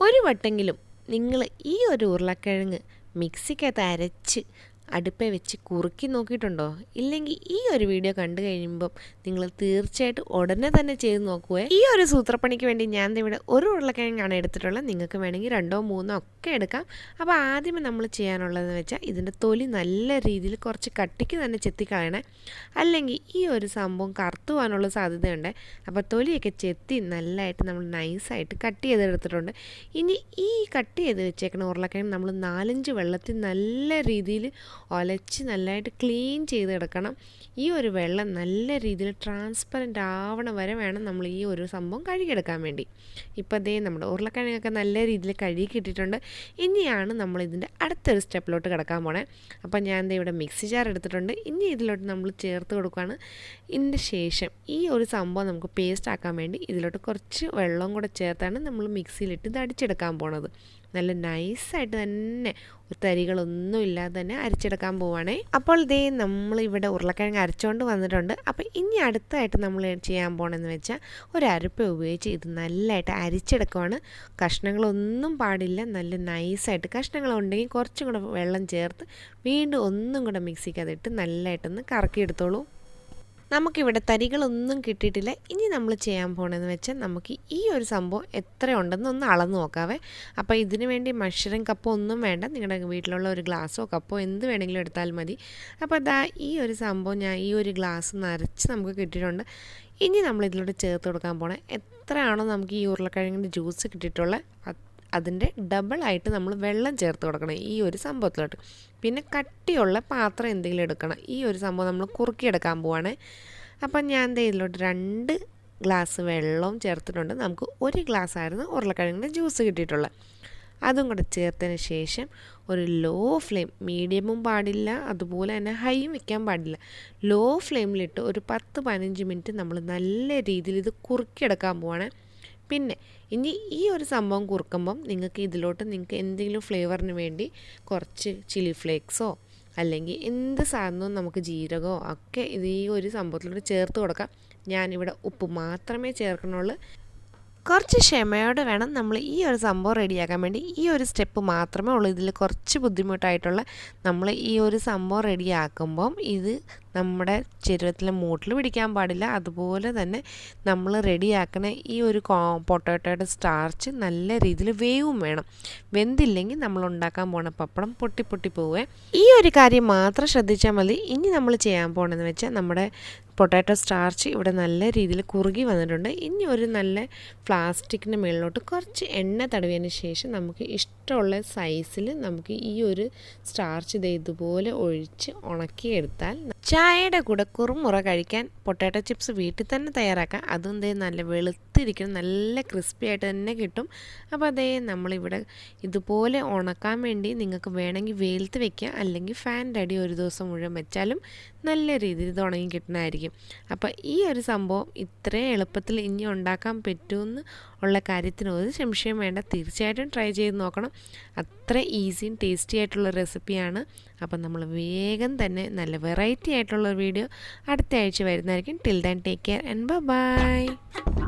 ഒരു വട്ടെങ്കിലും നിങ്ങൾ ഈ ഒരു ഉരുളക്കിഴങ്ങ് മിക്സിക്കകത്ത് അരച്ച് അടുപ്പേ വെച്ച് കുറുക്കി നോക്കിയിട്ടുണ്ടോ? ഇല്ലെങ്കിൽ ഈ ഒരു വീഡിയോ കണ്ടു കഴിയുമ്പം നിങ്ങൾ തീർച്ചയായിട്ടും ഉടനെ തന്നെ ചെയ്ത് നോക്കുവേ. ഈ ഒരു സൂത്രപ്പണിക്ക് വേണ്ടി ഞാൻ ഇവിടെ ഒരു ഉരുളക്കിഴങ്ങാണ് എടുത്തിട്ടുള്ളത്. നിങ്ങൾക്ക് വേണമെങ്കിൽ രണ്ടോ മൂന്നോ ഒക്കെ എടുക്കാം. അപ്പോൾ ആദ്യമേ നമ്മൾ ചെയ്യാനുള്ളതെന്ന് വെച്ചാൽ ഇതിന്റെ തൊലി നല്ല രീതിയിൽ കുറച്ച് കട്ടിക്ക് തന്നെ ചെത്തിക്കളയണേ. അല്ലെങ്കിൽ ഈ ഒരു സംഭവം കറുത്തു പോകാനുള്ള സാധ്യതയുണ്ട്. അപ്പോൾ തൊലിയൊക്കെ ചെത്തി നല്ലതായിട്ട് നമ്മൾ നൈസായിട്ട് കട്ട് ചെയ്തെടുത്തിട്ടുണ്ട്. ഇനി ഈ കട്ട് ചെയ്ത് വെച്ചേക്കുന്ന ഉരുളക്കിഴങ്ങ് നമ്മൾ നാലഞ്ച് വെള്ളത്തിൽ നല്ല രീതിയിൽ ഒലച്ച് നല്ലതായിട്ട് ക്ലീൻ ചെയ്ത് കിടക്കണം. ഈ ഒരു വെള്ളം നല്ല രീതിയിൽ ട്രാൻസ്പെറന്റ് ആവണ വരെ വേണം നമ്മൾ ഈ ഒരു സംഭവം കഴുകിയെടുക്കാൻ വേണ്ടി. ഇപ്പോൾ അതേ നമ്മുടെ ഉരുളക്കിഴങ്ങൊക്കെ നല്ല രീതിയിൽ കഴുകി കിട്ടിയിട്ടുണ്ട് ഇനിയാണ് നമ്മൾ ഇതിന്റെ അടുത്തൊരു സ്റ്റെപ്പിലോട്ട് കിടക്കാൻ പോണേ. അപ്പോൾ ഞാൻ ദേ ഇവിടെ മിക്സി ജാർ എടുത്തിട്ടുണ്ട്. ഇനി ഇതിലോട്ട് നമ്മൾ ചേർത്ത് കൊടുക്കുകയാണ് ഇതിന്റെ ശേഷം ഈ ഒരു സംഭവം നമുക്ക് പേസ്റ്റ് ആക്കാൻ വേണ്ടി ഇതിലോട്ട് കുറച്ച് വെള്ളം കൂടെ ചേർത്താണ് നമ്മൾ മിക്സിയിലിട്ട് ഇത് അടിച്ചെടുക്കാൻ പോണത്. നല്ല നൈസായിട്ട് തന്നെ. തരികളൊന്നും ഇല്ലാതെ തന്നെ അരച്ചെടുക്കാൻ പോവുകയാണേ അപ്പോൾ ഇതേ നമ്മളിവിടെ ഉരുളക്കിഴങ്ങ് അരച്ചുകൊണ്ട് വന്നിട്ടുണ്ട്. അപ്പോൾ ഇനി അടുത്തായിട്ട് നമ്മൾ ചെയ്യാൻ പോകണമെന്ന് വെച്ചാൽ ഒരു അരപ്പ ഉപയോഗിച്ച് ഇത് നല്ലതായിട്ട് അരിച്ചെടുക്കുവാണ്. കഷ്ണങ്ങളൊന്നും പാടില്ല. നല്ല നൈസായിട്ട് കഷ്ണങ്ങളുണ്ടെങ്കിൽ കുറച്ചും കൂടെ വെള്ളം ചേർത്ത് വീണ്ടും ഒന്നും കൂടെ മിക്സിക്കകത്തിട്ട് നല്ലതായിട്ടൊന്ന് കറക്കിയെടുത്തോളൂ. നമുക്കിവിടെ തരികളൊന്നും കിട്ടിയിട്ടില്ല. ഇനി നമ്മൾ ചെയ്യാൻ പോകണമെന്ന് വെച്ചാൽ നമുക്ക് ഈ ഒരു സംഭവം എത്ര ഉണ്ടെന്ന് ഒന്ന് അളന്ന് നോക്കാവേ. അപ്പോൾ ഇതിനു വേണ്ടി മഷറിങ് കപ്പോ ഒന്നും വേണ്ട. നിങ്ങളുടെ വീട്ടിലുള്ള ഒരു ഗ്ലാസ്സോ കപ്പോ എന്ത് വേണമെങ്കിലും എടുത്താൽ മതി. അപ്പോൾ അതാ ഈ ഒരു സംഭവം ഞാൻ ഈ ഒരു ഗ്ലാസ് നിറച്ച് നമുക്ക് കിട്ടിയിട്ടുണ്ട്. ഇനി നമ്മൾ ഇതിലൂടെ ചേർത്ത് കൊടുക്കാൻ പോണേ. എത്രയാണോ നമുക്ക് ഈ ഉരുളക്കിഴങ്ങിന്റെ ജ്യൂസ് കിട്ടിയിട്ടുള്ളത് അതിന്റെ ഡബിളായിട്ട് നമ്മൾ വെള്ളം ചേർത്ത് കൊടുക്കണം ഈ ഒരു സംഭവത്തിലോട്ട്. പിന്നെ കട്ടിയുള്ള പാത്രം എന്തെങ്കിലും എടുക്കണം. ഈ ഒരു സംഭവം നമ്മൾ കുറുക്കിയെടുക്കാൻ പോവാണ്. അപ്പം ഞാൻ എന്താ ഇതിലോട്ട് രണ്ട് ഗ്ലാസ് വെള്ളവും ചേർത്തിട്ടുണ്ട്. നമുക്ക് ഒരു ഗ്ലാസ് ആയിരുന്നു ഉരുളക്കിഴങ്ങിന്റെ ജ്യൂസ് കിട്ടിയിട്ടുള്ളത്. അതും കൂടെ ചേർത്തതിന് ശേഷം ഒരു ലോ ഫ്ലെയിം മീഡിയമും പാടില്ല അതുപോലെ തന്നെ ഹൈയും വെക്കാൻ പാടില്ല. ലോ ഫ്ലെയിമിലിട്ട് ഒരു പത്ത് പതിനഞ്ച് മിനിറ്റ് നമ്മൾ നല്ല രീതിയിൽ ഇത് കുറുക്കിയെടുക്കാൻ പോവാണ്. പിന്നെ ഇനി ഈ ഒരു സംഭവം കുറുക്കുമ്പം നിങ്ങൾക്ക് ഇതിലോട്ട് നിങ്ങൾക്ക് എന്തെങ്കിലും ഫ്ലേവറിന് വേണ്ടി കുറച്ച് ചില്ലി ഫ്ലേക്സോ അല്ലെങ്കിൽ എന്ത് സാധനവും നമുക്ക് ജീരകമോ ഒക്കെ ഇത് ഈ ഒരു സംഭവത്തിലോട്ട് ചേർത്ത് കൊടുക്കാം. ഞാനിവിടെ ഉപ്പ് മാത്രമേ ചേർക്കണുള്ളൂ കുറച്ച് ക്ഷമയോടെ വേണം നമ്മൾ ഈ ഒരു സംഭവം റെഡിയാക്കാൻ വേണ്ടി. ഈ ഒരു സ്റ്റെപ്പ് മാത്രമേ ഉള്ളൂ. ഇതിൽ കുറച്ച് ബുദ്ധിമുട്ടായിട്ടുള്ള നമ്മൾ ഈ ഒരു സംഭവം റെഡിയാക്കുമ്പം ഇത് നമ്മുടെ ചരുവത്തിലെ മൂട്ടിൽ പിടിക്കാൻ പാടില്ല. അതുപോലെ തന്നെ നമ്മൾ റെഡിയാക്കണ ഈ ഒരു പൊട്ടോട്ടോയുടെ സ്റ്റാർച്ച് നല്ല രീതിയിൽ വേവും വേണം. വെന്തില്ലെങ്കിൽ നമ്മൾ ഉണ്ടാക്കാൻ പോണ പപ്പടം പൊട്ടി പൊട്ടി പോവേ. ഈ ഒരു കാര്യം മാത്രം ശ്രദ്ധിച്ചാൽ മതി. ഇനി നമ്മൾ ചെയ്യാൻ പോകണമെന്ന് വെച്ചാൽ നമ്മുടെ പൊട്ടാറ്റോ സ്റ്റാർച്ച് ഇവിടെ നല്ല രീതിയിൽ കുറുകി വന്നിട്ടുണ്ട്. ഇനി ഒരു നല്ല പ്ലാസ്റ്റിക്കിന്റെ മുകളിലോട്ട് കുറച്ച് എണ്ണ തടവിയതിന് ശേഷം നമുക്ക് ഇഷ്ടമുള്ള സൈസിൽ നമുക്ക് ഈ ഒരു സ്റ്റാർച്ച് ഇത് ഇതുപോലെ ഒഴിച്ച് ഉണക്കിയെടുത്താൽ ചായയുടെ കൂടെ കുറുമുറ കഴിക്കാൻ പൊട്ടാറ്റോ ചിപ്സ് വീട്ടിൽ തന്നെ തയ്യാറാക്കാം. അതും ദേ നല്ല വെളുത്തിരിക്കണം നല്ല ക്രിസ്പി ആയിട്ട് തന്നെ കിട്ടും. അപ്പോൾ അതേ നമ്മളിവിടെ ഇതുപോലെ ഉണക്കാൻ വേണ്ടി നിങ്ങൾക്ക് വേണമെങ്കിൽ വെയിലത്ത് വെക്കുക അല്ലെങ്കിൽ ഫാൻ അടി ഒരു ദിവസം മുഴുവൻ വെച്ചാലും നല്ല രീതിയിൽ ഇത് ഉണങ്ങി കിട്ടുന്നതായിരിക്കും. അപ്പോൾ ഈ ഒരു സംഭവം ഇത്രയും എളുപ്പത്തിൽ ഇനി ഉണ്ടാക്കാൻ പറ്റുമെന്ന് ഉള്ള കാര്യത്തിന് ഒരു സംശയം വേണ്ട. തീർച്ചയായിട്ടും ട്രൈ ചെയ്ത് നോക്കണം. അത്ര ഈസിയും ടേസ്റ്റി ആയിട്ടുള്ള റെസിപ്പിയാണ് അപ്പം നമ്മൾ വേഗം തന്നെ നല്ല വെറൈറ്റി ആയിട്ടുള്ള വീഡിയോ അടുത്ത ആഴ്ച വരുന്നതായിരിക്കും. Till then take care and bye